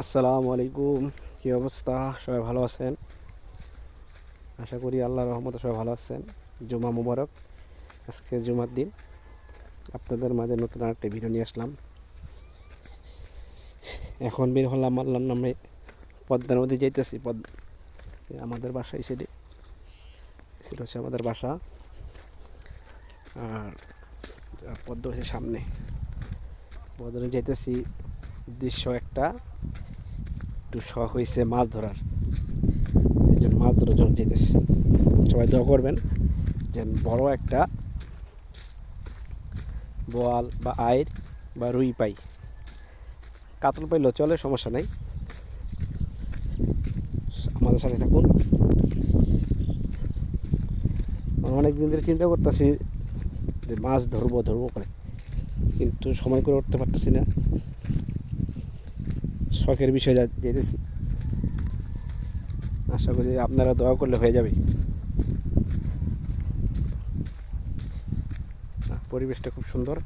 আসসালামু আলাইকুম, কি অবস্থা? সবাই ভালো আছেন? আশা করি আল্লাহ রহমতে সবাই ভালো আছেন। জুমা মুবারক, আজকে জুমার দিন। আপনাদের মাঝে নতুন আরেকটা ভিডিও নিয়ে আসলাম। এখন বের হলাম আল্লাহর নামে। পদ্মা নদী যাইতেছি, পদ আমাদের বাসা সাইডে সেটা হচ্ছে আমাদের বাসা। আর পদ্মা হচ্ছে সামনে। পদ্মা নদী যাইতেছি। উদ্দেশ্য একটা। একটু শখ হয়েছে মাছ ধরার। এই জন্য মাছ ধরার জন্য যেতেছি সবাই দোয়া করবেন যেন বড় একটা বোয়াল বা আয়ের বা রুই পাই। কাতল পাইলেও চলে, সমস্যা নাই। আমাদের সাথে থাকুন। অনেক দিন ধরে চিন্তা করতেছি যে মাছ ধরবো ধরবো করে। কিন্তু সময় করে উঠতে পারতেছি না। শখের বিষয় যেতেছি। আশা করি আপনারা দোয়া করলে হয়ে যাবে। পরিবেশটা খুব সুন্দর।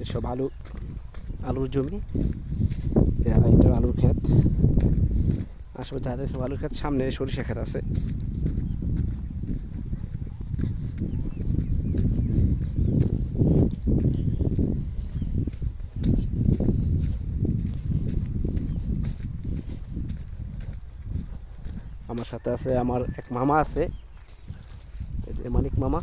এসব আলু, আলুর জমি। এটা আলুর ক্ষেত। আসলে যাদের সব আলুর ক্ষেত, সামনে সরিষা ক্ষেত আছে। আমার সাথে আছে আমার এক মামা আছে। মানিক মামা।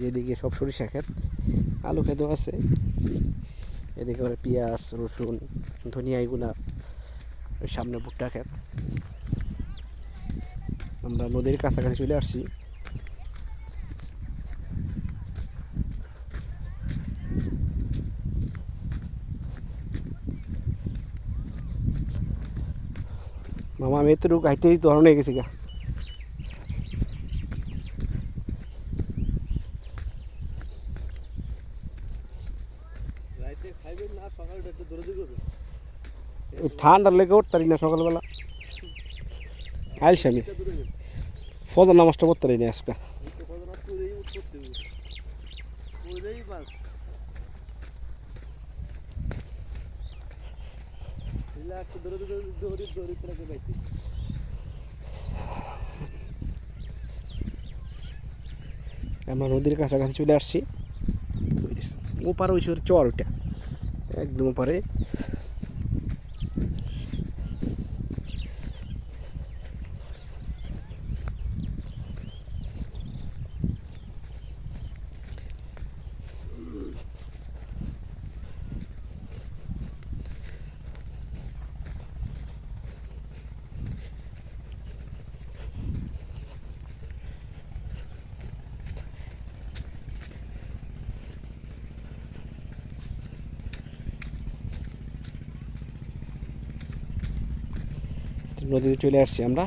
যেদিকে সব সরিষা খেত আলু ক্ষেতও আছে। এদিকে পেঁয়াজ, রসুন, ধনিয়া এগুলা ওই সামনে ভুট্টা ক্ষেত আমরা নদীর কাছাকাছি চলে আসছি। মামা, আমি এতটুকু হাইটেই তো হয়ে গেছি গা। না, সকালটা একটু ঠান্ডার লেগে উঠতারি না সকালবেলা। আইসি আমি ফজর নামাজটা পড়তে পারি না আজকে। আমরা নদীর কাছাকাছি চলে আসছি। ওপারে ওই চর ওইটা। একদম ওপারে। নদীতে চলে আসছি আমরা।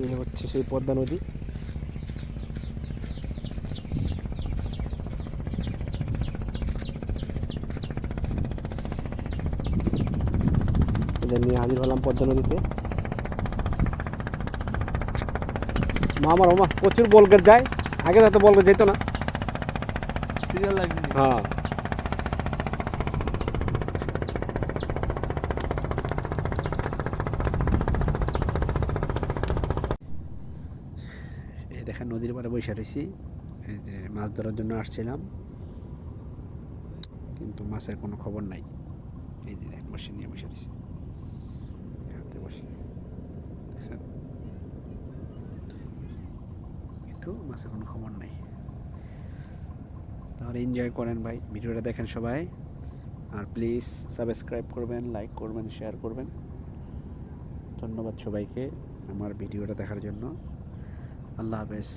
এই হচ্ছে সেই পদ্মা নদী। এদের নিয়ে হাজির হলাম পদ্মা নদীতে। মা আমার ওমা প্রচুর বলগের যায়। আগে তো বলগের যেত না। সিরিয়াল হ্যাঁ। দেখেন নদীর পাড়ে বসে রয়েছি এই যে মাছ ধরার জন্য আসছিলাম। কিন্তু মাছের কোনো খবর নাই। এই যে দেখ বসে নিয়ে বসে রয়েছি হাতে বসে। দেখছেন? কিন্তু মাছের কোনো খবর নাই। তাহলে এনজয় করেন ভাই। ভিডিওটা দেখেন সবাই। আর প্লিজ সাবস্ক্রাইব করবেন লাইক করবেন শেয়ার করবেন। ধন্যবাদ সবাইকে আমার ভিডিওটা দেখার জন্য। আল্লাহ হাফেজ।